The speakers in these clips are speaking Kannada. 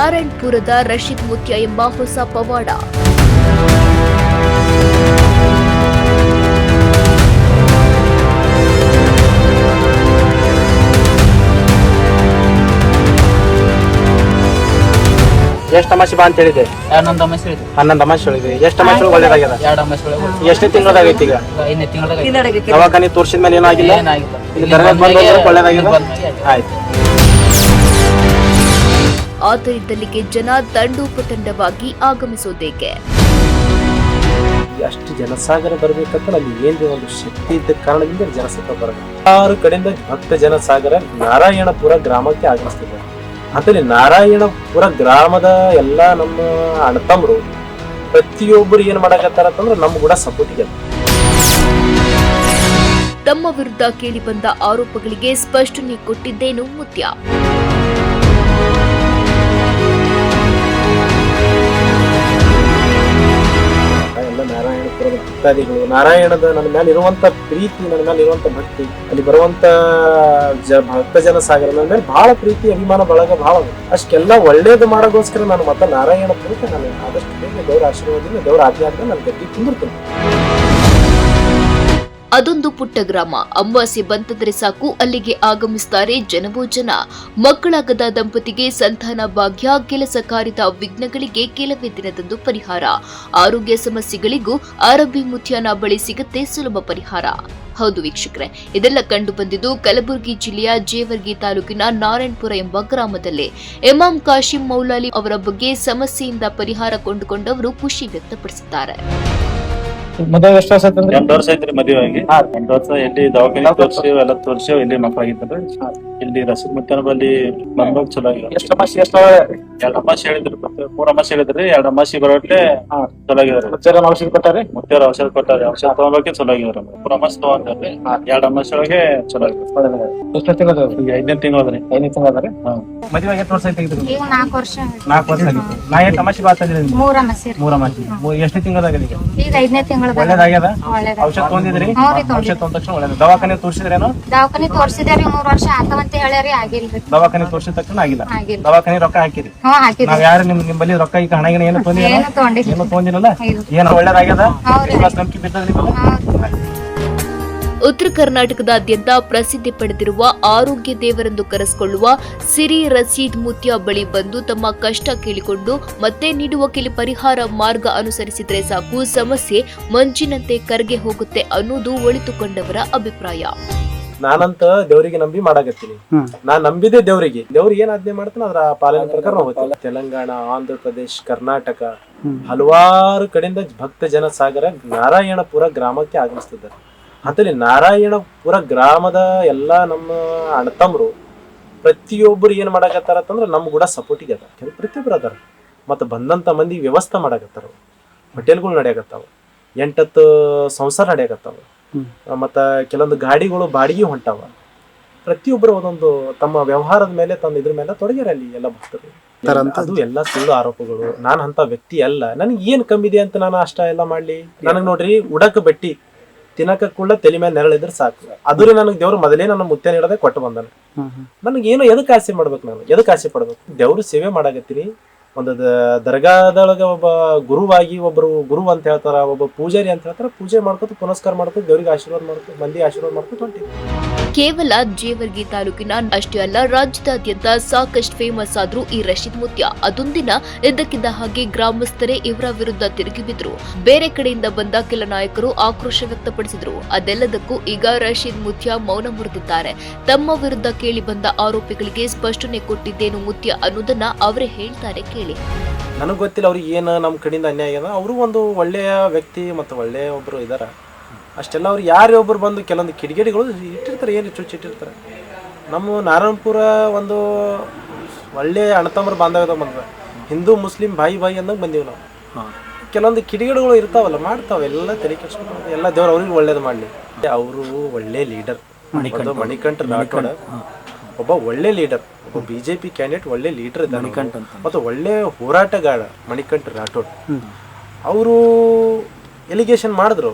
ನಾರಾಯಣಪುರದ ರಶೀದ್ ಮುತ್ಯ ಎಂಬ ಹೊಸ ಪವಾಡ. ಎಷ್ಟು ತಮಾಷೆ ಬಾ ಅಂತ ಹೇಳಿದೆ ಹನ್ನೊಂದು ತಮಾಷೆ ಹೇಳಿದೆ ಎಷ್ಟು ಒಳ್ಳೇದಾಗ್ಯದ? ಎರಡು ಹೆಸರು ಎಷ್ಟೇ ತಿಂಗಳದಾಗ ಐತಿ ಈಗ ಐದನೇ ತಿಂಗಳದಾಗ ದವಾಖಾನಿ ತೋರ್ಸಿದ ಮೇಲೆ ಏನಾಗಿಲ್ಲ? ಏನಾಗಿಲ್ಲ. ಆಯ್ತು. ಆದ್ದರಿಂದಲ್ಲಿಗೆ ಜನ ದಂಡೋಪತಂಡವಾಗಿ ಆಗಮಿಸೋದೇಕೆ? ಅಷ್ಟು ಜನಸಾಗರ ಬರಬೇಕಂತ ಅಲ್ಲಿ ಏನ್ರಿ ಒಂದು ಶಕ್ತಿ ಇದ್ದ ಕಾರಣದಿಂದ ಜನಸಂಖ್ಯೆ ಬರಬೇಕು. ಆರು ಕಡೆಯಿಂದ ಭಕ್ತ ಜನಸಾಗರ ನಾರಾಯಣಪುರ ಗ್ರಾಮಕ್ಕೆ ಆಗಮಿಸ್ತಿದೆ. ಅಂತಲ್ಲಿ ನಾರಾಯಣಪುರ ಗ್ರಾಮದ ಎಲ್ಲ ನಮ್ಮ ಅಣ್ಣತಮ್ಮರು ಪ್ರತಿಯೊಬ್ಬರು ಏನ್ ಮಾಡಕತ್ತಾರಂತಂದ್ರೆ ನಮ್ಮ ಕೂಡ ಇದೆ ತಮ್ಮ ವಿರುದ್ಧ ಕೇಳಿಬಂದ ಆರೋಪಗಳಿಗೆ ಸ್ಪಷ್ಟನೆ ಕೊಟ್ಟಿದ್ದೇನು ಮುತ್ಯ? ಭಕ್ತಾದಿಗಳು ನಾರಾಯಣದ ನನ್ನ ಮೇಲೆ ಇರುವಂತ ಪ್ರೀತಿ, ನನ್ನ ಮೇಲೆ ಇರುವಂತ ಭಕ್ತಿ, ಅಲ್ಲಿ ಬರುವಂತ ಜ, ಭಕ್ತ ಜನ ಸಾಗರ ನನ್ನ ಮೇಲೆ ಬಹಳ ಪ್ರೀತಿ, ಅಭಿಮಾನ, ಬಳಗ ಬಹಳ ಅಷ್ಟೆಲ್ಲ ಒಳ್ಳೇದು ಮಾಡೋಗೋಸ್ಕರ ನಾನು ಮತ್ತೆ ಪೂರ್ತಿ ನಾನು ಆದಷ್ಟು ಬೇಗ ದೇವರ ಆಶೀರ್ವಾದದಿಂದ ದೇವರ ಆಜ್ಞಾದಿಂದ ನನ್ನ ಗಟ್ಟಿ ಕುಂದಿರ್ತೀನಿ. ಅದೊಂದು ಪುಟ್ಟ ಗ್ರಾಮ. ಅಮಾವಾಸ್ಯೆ ಬಂತಂದ್ರೆ ಸಾಕು, ಅಲ್ಲಿಗೆ ಆಗಮಿಸುತ್ತಾರೆ ಜನವೋ ಜನ. ಮಕ್ಕಳಾಗದ ದಂಪತಿಗೆ ಸಂತಾನ ಭಾಗ್ಯ, ಕೆಲಸ ಕಾರ್ಯದ ವಿಘ್ನಗಳಿಗೆ ಕೆಲವೇ ದಿನದಂದು ಪರಿಹಾರ. ಆರೋಗ್ಯ ಸಮಸ್ಯೆಗಳಿಗೂ ಅರಬ್ಬಿ ಮುತ್ಯಾನ ಬಳಿ ಸಿಗುತ್ತೆ ಸುಲಭ ಪರಿಹಾರ. ಹೌದು ವೀಕ್ಷಕರೇ, ಇದೆಲ್ಲ ಕಂಡು ಬಂದಿದ್ದು ಕಲಬುರಗಿ ಜಿಲ್ಲೆಯ ಜೇವರ್ಗಿ ತಾಲೂಕಿನ ನಾರಾಯಣಪುರ ಎಂಬ ಗ್ರಾಮದಲ್ಲಿ. ಇಮಾಂ ಕಾಶಿಂ ಮೌಲಾಲಿ ಅವರ ಬಗ್ಗೆ ಸಮಸ್ಯೆಯಿಂದ ಪರಿಹಾರ ಕೊಂಡುಕೊಂಡವರು ಖುಷಿ ವ್ಯಕ್ತಪಡಿಸಿದ್ದಾರೆ. ಮದುವೆ ಎಷ್ಟು ವರ್ಷ ಆಯ್ತಂದ್ರೆ? ಎಂಟು ವರ್ಷ ಐತ್ರಿ ಮದುವೆ ಆಗಿ. ಎಂಟು ವರ್ಷ ಇಲ್ಲಿ ದವಾಖಾನೆ ತೋರ್ಸಿ ಎಲ್ಲ ತೋರ್ಸಿ ಎಲ್ಲಿ ಮಕ್ಕಳಾಗಿತ್ತಂದ್ರೆ ಇಲ್ಲಿ ರಸದ ಮಧ್ಯಾಹ್ನದಲ್ಲಿ ಬಲ್ಲಿ ಬಂದಾಗ ಚಲೋ ಆಗಿದೆ ಎಷ್ಟು ಅಮಾಸಿ ಎಷ್ಟು ಎರಡ್ ಅಮಾಸಿ ಹೇಳಿದ್ರು ಮತ್ತೆ ಮೂರ್ ಅಮಾಸಿ ಹೇಳಿದ್ರಿ ಎರಡ್ ಅಮಾಸಿ ಬರೋಟ್ಲೆ ಚಲೋ ಆಗಿದಾರೆ. ಮುಚ್ಚರ ಔಷಧಿ ಕೊಟ್ಟಾರೆ? ಮುತ್ತೇವ್ರ ಔಷಧ ಕೊಟ್ಟಾರೆ ಔಷಧ ತಗೊಂಡೋಕೆ ಚಲೋ ಆಗಿದಾರೆ ಮೂರ್ ಅಮಾಸಿ ತಗೊಂಡ್ರಿ ಎರಡ್ ಅಮಾಸಿ ಒಳಗೆ ಚಲೋ ಆಗಿದೆ ಎಷ್ಟು ತಿಂಗಳು ಈಗ ತಿಂಗಳು ತಿಂಗಳದ್ರಿ ಐದನೇ ತಿಂಗಳು ಅದಾರೆ? ಹಾ. ಮದುವೆ ಎಷ್ಟು ವರ್ಷ? ಈಗ ನಾಲ್ಕು ವರ್ಷ ನಾಲ್ಕು ವರ್ಷ ಆಗಿತ್ತು ನಾ ಎಷ್ಟು ಅಮಾಸಿ ಬಾತ ಮೂರ ಮಸೀರ್ ಮೂರ ಮಾಸಿ ಎಷ್ಟು ತಿಂಗಳದಾಗ ಈಗ? ಈಗ ಐದನೇ ತಿಂಗಳದ ಒಳ್ಳೇದಾಗ್ಯದ? ಒಳ್ಳೇದ ಔಷಧ ತಗೊಂಡಿದ್ರಿ? ರೀ. ಔಷಧ ತಗೊಂಡ ತಕ್ಷಣ ಒಳ್ಳೇದು ದವಾಖಾನೆ ತೋರಿಸಿದ್ರೇನು? ದವಾಖಾನೆ ತೋರಿಸಿದ್ರಿ ಮೂರ್ ವರ್ಷ. ಆತವಂತ ಹೇಳ್ಯಾರಿ ಆಗಿಲ್ರಿ. ದವಾಖಾನೆ ತೋರಿಸಿದ ತಕ್ಷಣ ಆಗಿಲ್ಲ. ಆಗಿಲ್ಲ. ದವಾಖಾನೆ ರೊಕ್ಕ ಹಾಕಿರಿ. ಹಾಕಿದ್ರಿ ನಾವ್ ಯಾರು ನಿಮ್ ನಿಮ್ಮಲ್ಲಿ ರೊಕ್ಕ ಈಗ ಹಣ ಗಿಣ ಏನು ತೊಂದಿಲ್ಲ? ಏನು ತಗೊಂಡಿಲ್ಲ ಏನು ತೊಂದಿಲ್ಲ ಇಲ್ಲ. ಏನು ಒಳ್ಳೇದಾಗ್ಯದ? ಹೌದ್ರಿ. ವಿಶ್ವಾಸ ನಂಬಿಕೆ ಬಿದ್ದದ. ಉತ್ತರ ಕರ್ನಾಟಕದಾದ್ಯಂತ ಪ್ರಸಿದ್ಧಿ ಪಡೆದಿರುವ ಆರೋಗ್ಯ ದೇವರೆಂದು ಕರೆಸಿಕೊಳ್ಳುವ ಸಿರಿ ರಸೀದ್ ಮುತ್ಯಾ ಬಳಿ ಬಂದು ತಮ್ಮ ಕಷ್ಟ ಕೇಳಿಕೊಂಡು ಮತ್ತೆ ನೀಡುವ ಕೆಲ ಪರಿಹಾರ ಮಾರ್ಗ ಅನುಸರಿಸಿದರೆ ಸಾಕು. ಸಮಸ್ಯೆ ಮಂಜಿನಂತೆ ಕರಗೆ ಹೋಗುತ್ತೆ ಅನ್ನೋದು ಒಳಿತುಕೊಂಡವರ ಅಭಿಪ್ರಾಯ. ನಾನಂತ ದೇವರಿಗೆ ನಂಬಿ ಮಾಡಾಕತ್ತೀನಿ. ನಾನ್ ನಂಬಿದೆ ದೇವರಿಗೆ. ದೇವ್ರ ಏನ್ ಆಜ್ಞೆ ಮಾಡ್ತಾನೆ ಅದ್ರ ಪಾಲನೆ ಪ್ರಕಾರ ನಾವು ಹೋಗ್ತೀವಿ. ತೆಲಂಗಾಣ ಆಂಧ್ರ ಪ್ರದೇಶ್ ಕರ್ನಾಟಕ ಹಲವಾರು ಕಡೆಯಿಂದ ಭಕ್ತ ಜನ ಸಾಗರ ನಾರಾಯಣಪುರ ಗ್ರಾಮಕ್ಕೆ ಆಗಮಿಸ್ತಿದ್ದಾರೆ. ಅಂತಲ್ಲಿ ನಾರಾಯಣಪುರ ಗ್ರಾಮದ ಎಲ್ಲಾ ನಮ್ಮ ಅಣ್ಣತಮ್ಮರು ಪ್ರತಿಯೊಬ್ಬರು ಏನ್ ಮಾಡಾಕತ್ತಾರ ಅಂತಂದ್ರ ನಮ್ ಕೂಡ ಸಪೋರ್ಟಿಗೆ ಅದ ಕೆಲವು ಪ್ರತಿಯೊಬ್ಬರು ಅದಾರ. ಮತ್ತೆ ಬಂದಂತ ಮಂದಿ ವ್ಯವಸ್ಥೆ ಮಾಡಾಕತ್ತಾರ. ಹೋಟೆಲ್ಗಳು ನಡೆಯಕತ್ತಾವ. ಎಂಟತ್ತು ಸಂಸಾರ ನಡೆಯಕತ್ತಾವ. ಮತ್ತ ಕೆಲವೊಂದು ಗಾಡಿಗಳು ಬಾಡಿಗೆ ಹೊಂಟಾವ. ಪ್ರತಿಯೊಬ್ಬರು ಒಂದೊಂದು ತಮ್ಮ ವ್ಯವಹಾರದ ಮೇಲೆ ತಮ್ಮ ಇದ್ರ ಮೇಲೆ ತೊಡಗಿರಲ್ಲಿ ಎಲ್ಲ ಭಕ್ತರು. ಅದು ಎಲ್ಲ ಸುಳ್ಳು ಆರೋಪಗಳು. ನಾನು ಅಂತ ವ್ಯಕ್ತಿ ಅಲ್ಲ. ನನಗೆ ಏನು ಕಮ್ಮಿ ಇದೆ ಅಂತ ನಾನು ಅಷ್ಟ ಎಲ್ಲ ಮಾಡ್ಲಿ? ನನಗ್ ನೋಡ್ರಿ ಉಡಕ ಬಟ್ಟಿ ತಿನ್ನಕ ಕೂಡ ತಲೆ ಮೇಲೆ ನೆರಳಿದ್ರೆ ಸಾಕು. ಅದ್ರ ನನಗೆ ದೇವ್ರು ಮೊದಲೇ ನನ್ನ ಮುತ್ತೆ ನೀಡದೆ ಕೊಟ್ಟು ಬಂದನು. ನನಗೇನು ಎದಕ್ಕೆ ಎದಕ್ ಆಸೆ ಮಾಡ್ಬೇಕು ನಾನು? ಎದಕ್ಕೆ ಆಸೆ ಪಡ್ಬೇಕು? ದೇವ್ರ ಸೇವೆ ಮಾಡಾಕತ್ತೀನಿ. ಒಂದು ದರ್ಗಾದೊಳಗೆ ಒಬ್ಬ ಗುರುವಾಗಿ ಒಬ್ಬರು ಗುರು ಅಂತ ಹೇಳ್ತಾರ, ಒಬ್ಬ ಪೂಜಾರಿ ಅಂತ ಹೇಳ್ತಾರ, ಪೂಜೆ ಮಾಡ್ಕೊತ ಪುನಸ್ಕಾರ ಮಾಡ್ಕೊತ ದೇವರಿಗೆ ಆಶೀರ್ವಾದ ಮಾಡ್ಕೊ ಮಂದಿ ಆಶೀರ್ವಾದ ಮಾಡ್ಕೊತ ಹೊಂಟಿವಿ. ಕೇವಲ ಜೇವರ್ಗಿ ತಾಲೂಕಿನ ಅಷ್ಟೇ ಅಲ್ಲ, ರಾಜ್ಯದಾದ್ಯಂತ ಸಾಕಷ್ಟು ಫೇಮಸ್ ಆದ್ರೂ ಈ ರಶೀದ್ ಮುತ್ಯ ಅದೊಂದಿನ ಇದ್ದಕ್ಕಿದ್ದ ಹಾಗೆ ಗ್ರಾಮಸ್ಥರೇ ಇವರ ವಿರುದ್ಧ ತಿರುಗಿ ಬಿದ್ರು. ಬೇರೆ ಕಡೆಯಿಂದ ಬಂದ ಕೆಲ ನಾಯಕರು ಆಕ್ರೋಶ ವ್ಯಕ್ತಪಡಿಸಿದ್ರು. ಅದೆಲ್ಲದಕ್ಕೂ ಈಗ ರಶೀದ್ ಮುತ್ಯ ಮೌನ ಮುರಿದಿದ್ದಾರೆ. ತಮ್ಮ ವಿರುದ್ಧ ಕೇಳಿ ಬಂದ ಆರೋಪಿಗಳಿಗೆ ಸ್ಪಷ್ಟನೆ ಕೊಟ್ಟಿದ್ದೇನು ಮುತ್ಯ ಅನ್ನೋದನ್ನ ಅವರೇ ಹೇಳ್ತಾರೆ ನನಗೆ ಗೊತ್ತಿಲ್ಲ ಅವ್ರಿಗೆ ಏನು ನಮ್ಮ ಕಡೆಯಿಂದ ಅನ್ಯಾಯ ಆಗ್ಯದ ಅವರು ಒಂದು ಒಳ್ಳೆಯ ವ್ಯಕ್ತಿ ಮತ್ತು ಒಳ್ಳೆಯ ಒಬ್ಬರು ಇದ್ದಾರೆ ಅಷ್ಟೆಲ್ಲ ಅವ್ರು ಯಾರೇ ಒಬ್ರು ಬಂದು ಕೆಲವೊಂದು ಕಿಡಿಗೇಡಿಗಳು ಇಟ್ಟಿರ್ತಾರೆ ಏನು ಚುಚ್ಚು ಇಟ್ಟಿರ್ತಾರೆ. ನಮ್ಮ ನಾರಾಯಣಪುರ ಒಂದು ಒಳ್ಳೆಯ ಅಣತಂಬರ ಬಾಂಧವ್ಯದ ಬಂದ್ರೆ ಹಿಂದೂ ಮುಸ್ಲಿಂ ಬಾಯಿ ಬಾಯಿ ಅಂದಂಗೆ ಬಂದೀವಿ ನಾವು. ಕೆಲವೊಂದು ಕಿಡಿಗೇಡುಗಳು ಇರ್ತಾವಲ್ಲ ಮಾಡ್ತಾವೆ. ಎಲ್ಲ ತಲೆ ಕೆಡಿಸ್ಕೊಂಡು ಎಲ್ಲ ದೇವ್ರು ಅವ್ರಿಗೆ ಒಳ್ಳೇದು ಮಾಡಲಿ. ಅವರು ಒಳ್ಳೆ ಲೀಡರ್. ಮಣಿಕಂಠ. ಮಣಿಕಂಠ ರಾಠೋಡ ಒಬ್ಬ ಒಳ್ಳೆ ಲೀಡರ್. ಒಬ್ಬ ಬಿಜೆಪಿ ಕ್ಯಾಂಡಿಡೇಟ್ ಒಳ್ಳೆ ಲೀಡರ್ ಅಂತ ಮತ್ತು ಒಳ್ಳೆ ಹೋರಾಟಗಾರ ಮಣಿಕಂಠ ರಾಠೋಡ್. ಅವರು ಎಲಿಗೇಷನ್ ಮಾಡಿದ್ರು.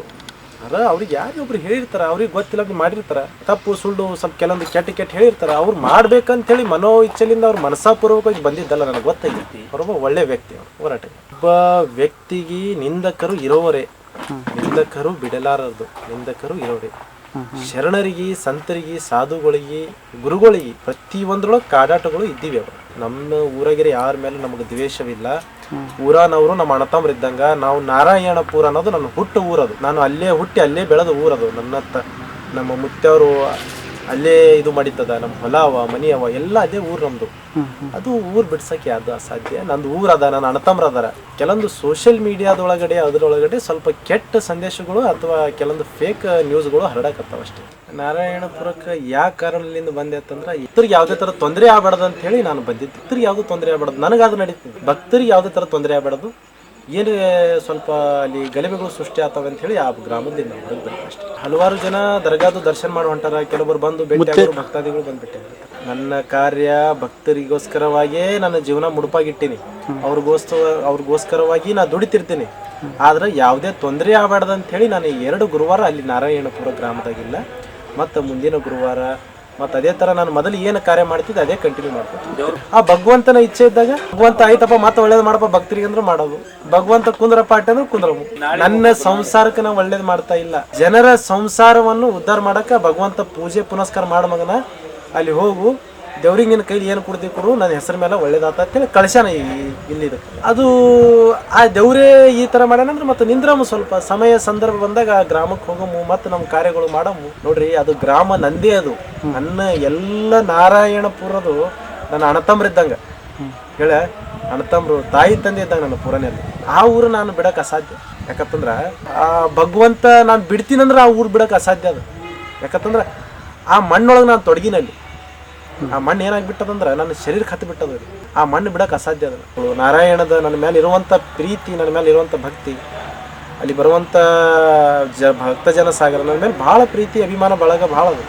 ಅದ್ರ ಅವ್ರಿಗೆ ಯಾರು ಒಬ್ರು ಹೇಳಿರ್ತಾರ ಅವ್ರಿಗೆ ಗೊತ್ತಿಲ್ಲ ಅವ್ರಿಗೆ ಮಾಡಿರ್ತಾರ. ತಪ್ಪು ಸುಳ್ಳು ಸ್ವಲ್ಪ ಕೆಲವೊಂದು ಕೆಟ್ಟ ಕೆಟ್ಟ ಹೇಳಿರ್ತಾರ. ಅವ್ರು ಮಾಡ್ಬೇಕಂತೇಳಿ ಮನೋ ಇಚ್ಛೆಲಿಂದ ಅವ್ರು ಮನಸಾಪೂರ್ವಕವಾಗಿ ಬಂದಿದ್ದಲ್ಲ ನನಗೆ ಗೊತ್ತಾಗೈತಿ ಅವ್ರೊಬ್ಬ ಒಳ್ಳೆ ವ್ಯಕ್ತಿ ಅವ್ರು ಹೋರಾಟ ಒಬ್ಬ ವ್ಯಕ್ತಿಗೆ ನಿಂದಕರು ಇರೋವರೇ ನಿಂದಕರು ಬಿಡಲಾರದು. ನಿಂದಕರು ಇರೋರೇ. ಶರಣರಿಗೆ, ಸಂತರಿಗೆ, ಸಾಧುಗಳಿಗೆ, ಗುರುಗಳಿಗೆ ಪ್ರತಿ ಒಂದ್ರೊಳಗೆ ಕಾಡಾಟಗಳು ಇದ್ದೀವಿ ಅವ. ನಮ್ಮ ಊರಾಗಿರೋ ಯಾರ ಮೇಲೆ ನಮಗೆ ದ್ವೇಷವಿಲ್ಲ. ಊರನವರು ನಮ್ಮ ಅಣ್ಣತಮ್ರ ಇದ್ದಂಗ ನಾವು ನಾರಾಯಣಪುರ ಅನ್ನೋದು ನನ್ನ ಹುಟ್ಟು ಊರದು. ನಾನು ಅಲ್ಲೇ ಹುಟ್ಟಿ ಅಲ್ಲೇ ಬೆಳೆದ ಊರದು. ನನ್ನ ತ, ನಮ್ಮ ಮುತ್ತವರು ಅಲ್ಲೇ ಇದು ಮಾಡಿದ್ದದ ನಮ್ಮ ಹೊಲ ಅವ ಮನಿ ಅವ ಎಲ್ಲ ಅದೇ ಊರು ನಮ್ದು. ಅದು ಊರ್ ಬಿಡ್ಸಕ್ ಅದು ಅಸಾಧ್ಯ? ನಂದು ಊರ್ ಅದ ನನ್ನ ಅಣ್ಣತಮ್ರ ಅದಾರ. ಕೆಲವೊಂದು ಸೋಷಿಯಲ್ ಮೀಡಿಯಾದೊಳಗಡೆ ಅದ್ರೊಳಗಡೆ ಸ್ವಲ್ಪ ಕೆಟ್ಟ ಸಂದೇಶಗಳು ಅಥವಾ ಕೆಲವೊಂದು ಫೇಕ್ ನ್ಯೂಸ್ಗಳು ಹರಡಕತ್ತಾವ ಅಷ್ಟೇ. ನಾರಾಯಣಪುರಕ್ಕೆ ಯಾವ ಕಾರಣದಿಂದ ಬಂದೆ ಅಂತಂದ್ರೆ ಇತರಿಗೆ ಯಾವುದೇ ಥರ ತೊಂದರೆ ಆಗ್ಬಾರ್ದು ಅಂತ ಹೇಳಿ ನಾನು ಬಂದಿದ್ದೆ. ಇತರಿಗೆ ಯಾವ್ದು ತೊಂದರೆ ಆಗ್ಬಾರ್ದು? ನನಗಾದ್ರೂ ನಡೀತದೆ. ಭಕ್ತರಿಗೆ ಯಾವುದೇ ಥರ ತೊಂದರೆ ಆಗ್ಬಾರ್ದು? ಏನು ಸ್ವಲ್ಪ ಅಲ್ಲಿ ಗಲಭೆಗಳು ಸೃಷ್ಟಿ ಆಗ್ತವೆ ಅಂತ ಹೇಳಿ ಆ ಗ್ರಾಮದಿಂದ ಹೊರಗೆ ಅಷ್ಟೇ. ಹಲವಾರು ಜನ ದರ್ಗಾದು ದರ್ಶನ ಮಾಡಿ ಹೊಂಟಾರ ಕೆಲವರು ಬಂದು ಭೇಟಿ ಭಕ್ತಾದಿಗಳು ಬಂದ್ಬಿಟ್ಟೆ. ನನ್ನ ಕಾರ್ಯ ಭಕ್ತರಿಗೋಸ್ಕರವಾಗಿಯೇ ನನ್ನ ಜೀವನ ಮುಡುಪಾಗಿಟ್ಟಿನಿ. ಅವ್ರಿಗೋಸ್ಕರ ಅವ್ರಿಗೋಸ್ಕರವಾಗಿ ನಾ ದುಡಿತಿರ್ತೀನಿ. ಆದ್ರೆ ಯಾವುದೇ ತೊಂದರೆ ಆಗಬಾರ್ದಂತ ಅಂತ ಹೇಳಿ ನಾನು ಎರಡು ಗುರುವಾರ ಅಲ್ಲಿ ನಾರಾಯಣಪುರ ಗ್ರಾಮದಾಗಿಲ್ಲ. ಮತ್ತು ಮುಂದಿನ ಗುರುವಾರ ಮತ್ತು ಅದೇ ತರ ನಾನು ಮೊದಲು ಏನು ಕಾರ್ಯ ಮಾಡ್ತಿದ್ದೆ ಅದೇ ಕಂಟಿನ್ಯೂ ಮಾಡ್ಕೊತೀನಿ. ಆ ಭಗವಂತನ ಇಚ್ಛೆ ಇದ್ದಾಗ ಭಗವಂತ ಆಯ್ತಪ್ಪ ಮತ್ತೆ ಒಳ್ಳೇದು ಮಾಡಪ್ಪ ಭಕ್ತರಿಗೆ ಅಂದ್ರೆ ಮಾಡೋದು. ಭಗವಂತ ಕುಂದ್ರಪ್ಪ ಅಂದ್ರೆ ಕುಂದ್ರವು ನನ್ನ ಸಂಸಾರಕ್ಕೆ ನಾವು ಒಳ್ಳೇದು ಮಾಡ್ತಾ ಇಲ್ಲ. ಜನರ ಸಂಸಾರವನ್ನು ಉದ್ಧಾರ ಮಾಡಕ್ಕೆ ಭಗವಂತ ಪೂಜೆ ಪುನಸ್ಕಾರ ಮಾಡ ಮಗನ ಅಲ್ಲಿ ಹೋಗು. ದೇವ್ರಿಗೆ ನಿನ್ನ ಕೈಲಿ ಏನು ಕೊಡ್ತೀವಿ ಕೊಡು, ನನ್ನ ಹೆಸರು ಮೇಲೆ ಒಳ್ಳೇದಾತ ಅಂತೇಳಿ ಕಳ್ಸ್ಯಾನ ಈ ಇಲ್ಲಿ ಅದು ಆ ದೇವ್ರೇ ಈ ಥರ ಮಾಡ್ಯಾನಂದ್ರೆ ಮತ್ತು ನಿಂದ್ರಮ್ಮ ಸ್ವಲ್ಪ ಸಮಯ ಸಂದರ್ಭ ಬಂದಾಗ ಆ ಗ್ರಾಮಕ್ಕೆ ಹೋಗಮು, ಮತ್ತು ನಮ್ಮ ಕಾರ್ಯಗಳು ಮಾಡಮು. ನೋಡ್ರಿ, ಅದು ಗ್ರಾಮ ನಂದೇ ಅದು. ನನ್ನ ಎಲ್ಲ ನಾರಾಯಣಪುರದು ನನ್ನ ಅಣ್ಣತಮ್ರಿದ್ದಂಗ ಹೇಳ ಅಣತಮ್ರು ತಾಯಿ ತಂದೆ ಇದ್ದಂಗೆ ನನ್ನ ಪುರನೆಯಲ್ಲಿ ಆ ಊರು ನಾನು ಬಿಡಕ್ಕೆ ಅಸಾಧ್ಯ. ಯಾಕಂತಂದ್ರೆ ಆ ಭಗವಂತ ನಾನು ಬಿಡ್ತೀನಂದ್ರೆ ಆ ಊರು ಬಿಡೋಕೆ ಅಸಾಧ್ಯ ಅದು. ಯಾಕಂತಂದ್ರೆ ಆ ಮಣ್ಣೊಳಗೆ ನಾನು ತೊಡಗಿನಲ್ಲಿ ಆ ಮಣ್ಣು ಏನಾಗ್ಬಿಟ್ಟದಂದ್ರೆ ನನ್ನ ಶರೀರಕ್ಕೆ ಹತ್ತು ಬಿಟ್ಟದ ಆ ಮಣ್ಣು ಬಿಡಕ್ಕೆ ಅಸಾಧ್ಯ ಅದ. ನಾರಾಯಣದ ನನ್ನ ಮೇಲೆ ಇರುವಂಥ ಪ್ರೀತಿ ನನ್ನ ಮೇಲೆ ಇರುವಂಥ ಭಕ್ತಿ ಅಲ್ಲಿ ಬರುವಂಥ ಜ ಭಕ್ತ ಜನ ಸಾಗರ ನನ್ನ ಮೇಲೆ ಭಾಳ ಪ್ರೀತಿ ಅಭಿಮಾನ ಬಳಗ ಭಾಳ ಅದು.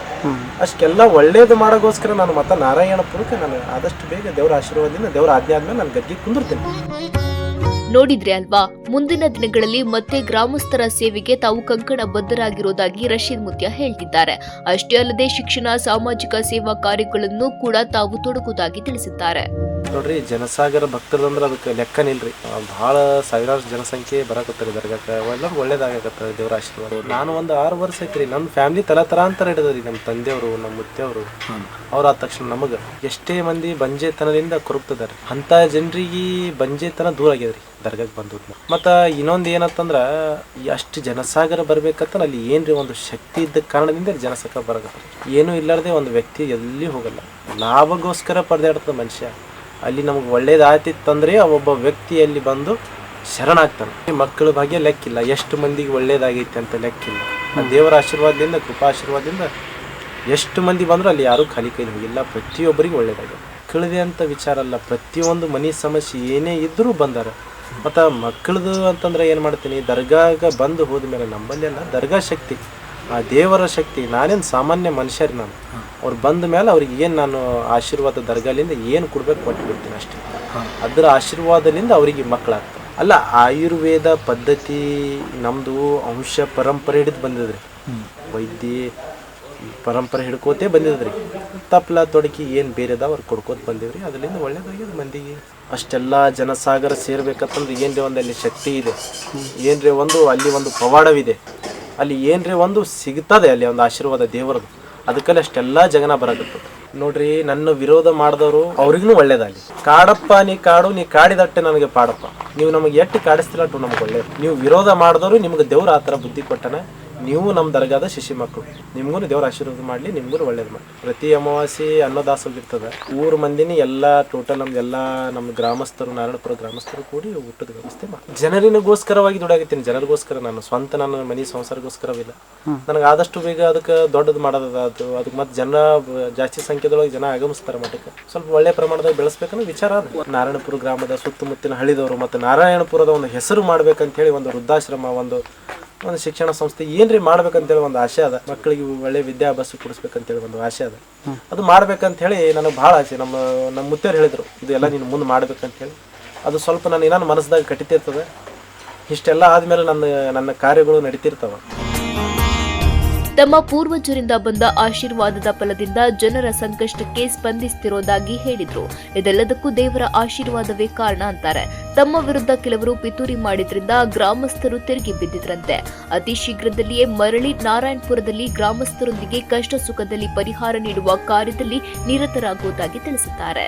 ಅಷ್ಟೆಲ್ಲ ಒಳ್ಳೇದು ಮಾಡೋಗೋಸ್ಕರ ನಾನು ಮತ್ತೆ ನಾರಾಯಣಪುರಕ್ಕೆ ನಾನು ಆದಷ್ಟು ಬೇಗ ದೇವರ ಆಶೀರ್ವಾದದಿಂದ ದೇವರ ಆಜ್ಞೆ ಆದ್ಮೇಲೆ ನಾನು ಗದ್ದಿಗೆ ಕುಂದಿರ್ತೀನಿ. ನೋಡಿದ್ರೆ ಅಲ್ವಾ, ಮುಂದಿನ ದಿನಗಳಲ್ಲಿ ಮತ್ತೆ ಗ್ರಾಮಸ್ಥರ ಸೇವೆಗೆ ತಾವು ಕಂಕಣ ಬದ್ಧರಾಗಿರೋದಾಗಿ ರಶೀದ್ ಮುತ್ಯ ಹೇಳ್ತಿದ್ದಾರೆ. ಅಷ್ಟೇ ಅಲ್ಲದೆ ಶಿಕ್ಷಣ, ಸಾಮಾಜಿಕ ಸೇವಾ ಕಾರ್ಯಗಳನ್ನು ಕೂಡ ತಾವು ತೊಡಗುವುದಾಗಿ ತಿಳಿಸಿದ್ದಾರೆ. ನೋಡ್ರಿ ಜನಸಾಗರ ಭಕ್ತರಂದ್ರೆ ಅದಕ್ಕೆ ಲೆಕ್ಕನಿಲ್ರಿ ಭಾಳ ಸಾವಿರಾರು ಜನಸಂಖ್ಯೆ ಬರಕತ್ತಾರೆ ದರ್ಗಾಕ ಎಲ್ಲರೂ ಒಳ್ಳೇದಾಗತ್ತ ದೇವರ ಆಶೀರ್ವಾದ. ನಾನು ಒಂದು ಆರು ವರ್ಷ ಐತ್ರಿ ನಮ್ಮ ಫ್ಯಾಮಿಲಿ ತಲ ತಲಾಂತರ ಹಿಡಿದ್ರಿ ನಮ್ಮ ತಂದೆಯವರು ನಮ್ಮ ಮುತ್ತೆಯವರು. ಅವ್ರ ಆದ ತಕ್ಷಣ ನಮಗ ಎಷ್ಟೇ ಮಂದಿ ಬಂಜೆತನದಿಂದ ಕೊರಗ್ತದಾರೆ ಅಂತ ಜನರಿಗೆ ಬಂಜೆತನ ದೂರ ಆಗ್ಯದ್ರಿ ದರ್ಗಾಕ್ಕೆ ಬಂದು ಮತ್ತು ಇನ್ನೊಂದು ಏನಂತಂದ್ರೆ ಅಷ್ಟು ಜನಸಾಗರ ಬರ್ಬೇಕಂತ ಅಲ್ಲಿ ಏನ್ರಿ ಒಂದು ಶಕ್ತಿ ಇದ್ದ ಕಾರಣದಿಂದ ಜನಸಾಗರ ಬರಗತ್ತ ಏನೂ ಇಲ್ಲಾರ್ದೆ ಒಂದು ವ್ಯಕ್ತಿ ಎಲ್ಲಿ ಹೋಗಲ್ಲ. ಲಾಭಗೋಸ್ಕರ ಪರದಾಡ್ತದ ಮನುಷ್ಯ. ಅಲ್ಲಿ ನಮಗೆ ಒಳ್ಳೇದಾಯ್ತಿತ್ತಂದ್ರೆ ಆ ಒಬ್ಬ ವ್ಯಕ್ತಿಯಲ್ಲಿ ಬಂದು ಶರಣಾಗ್ತಾನೆ. ಈ ಮಕ್ಕಳ ಭಾಗ್ಯ ಲೆಕ್ಕಿಲ್ಲ. ಎಷ್ಟು ಮಂದಿಗೆ ಒಳ್ಳೇದಾಗೈತೆ ಅಂತ ಲೆಕ್ಕಿಲ್ಲ. ಆ ದೇವರ ಆಶೀರ್ವಾದದಿಂದ ಕೃಪಾಶೀರ್ವಾದದಿಂದ ಎಷ್ಟು ಮಂದಿ ಬಂದರೂ ಅಲ್ಲಿ ಯಾರೂ ಖಾಲಿ ಕೈಲಿ ಹೋಗಿಲ್ಲ. ಪ್ರತಿಯೊಬ್ಬರಿಗೂ ಒಳ್ಳೇದಾಗಿದೆ. ಮಕ್ಕಳದೇ ಅಂತ ವಿಚಾರ ಅಲ್ಲ. ಪ್ರತಿಯೊಂದು ಮನೆ ಸಮಸ್ಯೆ ಏನೇ ಇದ್ದರೂ ಬಂದಾರ. ಮತ್ತು ಮಕ್ಕಳದು ಅಂತಂದ್ರೆ ಏನು ಮಾಡ್ತೀನಿ? ದರ್ಗಾಗ ಬಂದು ಹೋದ್ಮೇಲೆ ನಮ್ಮಲ್ಲಿ ಅಲ್ಲ ದರ್ಗಾ ಶಕ್ತಿ. ಆ ದೇವರ ಶಕ್ತಿ ನಾನೇನು ಸಾಮಾನ್ಯ ಮನುಷ್ಯರು ನಾನು. ಅವ್ರು ಬಂದ ಮೇಲೆ ಅವ್ರಿಗೆ ಏನು ನಾನು ಆಶೀರ್ವಾದ ದರ್ಗಾಲಿಂದ ಏನು ಕೊಡ್ಬೇಕು ಕೊಟ್ಟು ಬಿಡ್ತೀನಿ ಅಷ್ಟೇ. ಅದರ ಆಶೀರ್ವಾದದಿಂದ ಅವರಿಗೆ ಮಕ್ಕಳಾಗ್ತದೆ ಅಲ್ಲ ಆಯುರ್ವೇದ ಪದ್ಧತಿ ನಮ್ಮದು ಅಂಶ ಪರಂಪರೆ ಹಿಡಿದು ಬಂದಿದ್ರಿ. ವೈದ್ಯ ಪರಂಪರೆ ಹಿಡ್ಕೋತೇ ಬಂದಿದ್ರಿ. ತಪ್ಪಲ ತೊಡಕಿ ಏನು ಬೇರೆದ ಅವ್ರು ಕೊಡ್ಕೋತ ಬಂದಿವ್ರಿ. ಅದರಿಂದ ಒಳ್ಳೇದಾಗ್ಯದ ಮಂದಿಗೆ. ಅಷ್ಟೆಲ್ಲ ಜನಸಾಗರ ಸೇರ್ಬೇಕಂತಂದ್ರೆ ಏನ್ರಿ ಒಂದು ಅಲ್ಲಿ ಶಕ್ತಿ ಇದೆ. ಏನ್ರಿ ಒಂದು ಅಲ್ಲಿ ಒಂದು ಪವಾಡವಿದೆ. ಅಲ್ಲಿ ಏನ್ರಿ ಒಂದು ಸಿಗ್ತದೆ ಅಲ್ಲಿ ಒಂದು ಆಶೀರ್ವಾದ ದೇವರದು. ಅದಕ್ಕಲ್ಲಿ ಅಷ್ಟೆಲ್ಲ ಜಗನ ಬರಕತ್ತದ ನೋಡ್ರಿ, ನನ್ನ ವಿರೋಧ ಮಾಡಿದವರು ಅವ್ರಿಗೂ ಒಳ್ಳೇದಾಗಲಿ. ಕಾಡಪ್ಪ, ನೀ ಕಾಡು, ನೀ ಕಾಡಿದಟ್ಟೆ ನನಗೆ ಪಾಡಪ್ಪ. ನೀವು ನಮಗೆ ಎಷ್ಟು ಕಾಡಿಸ್ತಿಲ್ಲ ನಮ್ಗೆ ಒಳ್ಳೇದು. ನೀವು ವಿರೋಧ ಮಾಡಿದವರು ನಿಮ್ಗೆ ದೇವ್ರ ಆ ಥರ ಬುದ್ಧಿ ಕೊಟ್ಟನ ನೀವು ನಮ್ಮ ದರ್ಗಾದ ಶಿಶಿ ಮಕ್ಕಳು. ನಿಮ್ಗೂ ದೇವ್ರ ಆಶೀರ್ವಾದ ಮಾಡಲಿ ನಿಮ್ಗೂ ಒಳ್ಳೇದು ಮಾಡಿ ಪ್ರತಿ ಅಮಾವಾಸ್ಯೆ ಅನ್ನದಾಸೋಹ ಇರ್ತದೆ. ಊರು ಮಂದಿನಿ ಎಲ್ಲ ಟೋಟಲ್ ನಮ್ದು ಎಲ್ಲ ನಮ್ಮ ಗ್ರಾಮಸ್ಥರು ನಾರಾಯಣಪುರ ಗ್ರಾಮಸ್ಥರು ಕೂಡಿ ಊಟದ ವ್ಯವಸ್ಥೆ ಮಾಡಿ. ಜನರಿಗೋಸ್ಕರವಾಗಿ ದುಡಾಗಿತ್ತೀನಿ ಜನರಿಗೋಸ್ಕರ ನಾನು ಸ್ವಂತ ನನ್ನ ಮನೆ ಸಂಸಾರಗೋಸ್ಕರವಿಲ್ಲ. ನನಗೆ ಆದಷ್ಟು ಬೇಗ ಅದಕ್ಕೆ ದೊಡ್ಡದು ಮಾಡೋದದ ಅದು ಅದಕ್ಕೆ ಮತ್ತೆ ಜನ ಜಾಸ್ತಿ ಸಂಖ್ಯೆದೊಳಗೆ ಜನ ಆಗಮಿಸ್ತಾರೆ ಮಠಕ್ಕೆ. ಸ್ವಲ್ಪ ಒಳ್ಳೆ ಪ್ರಮಾಣದಾಗ ಬೆಳೆಸ್ಬೇಕನ್ನೋ ವಿಚಾರ ಅದು. ನಾರಾಯಣಪುರ ಗ್ರಾಮದ ಸುತ್ತಮುತ್ತಿನ ಹಳ್ಳಿದವರು ಮತ್ತು ನಾರಾಯಣಪುರದ ಒಂದು ಹೆಸರು ಮಾಡ್ಬೇಕಂತ ಹೇಳಿ ಒಂದು ವೃದ್ಧಾಶ್ರಮ ಒಂದು ಒಂದು ಶಿಕ್ಷಣ ಸಂಸ್ಥೆ ಏನ್ರಿ ಮಾಡ್ಬೇಕಂತೇಳಿ ಒಂದು ಆಸೆ ಅದ. ಮಕ್ಕಳಿಗೆ ಒಳ್ಳೆ ವಿದ್ಯಾಭ್ಯಾಸ ಕೊಡಿಸ್ಬೇಕಂತೇಳಿ ಒಂದು ಆಸೆ ಅದ. ಅದು ಮಾಡ್ಬೇಕಂತ ಹೇಳಿ ನನಗೆ ಭಾಳ ಆಸೆ. ನಮ್ಮ ನಮ್ಮ ಮುತ್ತೇರು ಹೇಳಿದ್ರು ಇದು ಎಲ್ಲ ನೀನು ಮುಂದೆ ಮಾಡ್ಬೇಕಂತ ಹೇಳಿ ಅದು ಸ್ವಲ್ಪ ನಾನು ಏನಾದ್ರು ಮನಸ್ಸದಾಗ ಕಟ್ಟಿತಿರ್ತದೆ ಇಷ್ಟೆಲ್ಲ ಆದ್ಮೇಲೆ ನನ್ನ ನನ್ನ ಕಾರ್ಯಗಳು ನಡೀತಿರ್ತಾವ. ತಮ್ಮ ಪೂರ್ವಜರಿಂದ ಬಂದ ಆಶೀರ್ವಾದದ ಫಲದಿಂದ ಜನರ ಸಂಕಷ್ಟಕ್ಕೆ ಸ್ಪಂದಿಸುತ್ತಿರುವುದಾಗಿ ಹೇಳಿದ್ರು. ಇದೆಲ್ಲದಕ್ಕೂ ದೇವರ ಆಶೀರ್ವಾದವೇ ಕಾರಣ ಅಂತಾರೆ. ತಮ್ಮ ವಿರುದ್ಧ ಕೆಲವರು ಪಿತೂರಿ ಮಾಡಿದ್ರಿಂದ ಗ್ರಾಮಸ್ಥರು ತಿರುಗಿ ಬಿದ್ದಿದ್ರಂತೆ. ಅತಿ ಶೀಘ್ರದಲ್ಲಿಯೇ ಮರಳಿ ನಾರಾಯಣಪುರದಲ್ಲಿ ಗ್ರಾಮಸ್ಥರೊಂದಿಗೆ ಕಷ್ಟ ಸುಖದಲ್ಲಿ ಪರಿಹಾರ ನೀಡುವ ಕಾರ್ಯದಲ್ಲಿ ನಿರತರಾಗುವುದಾಗಿ ತಿಳಿಸಿದ್ದಾರೆ.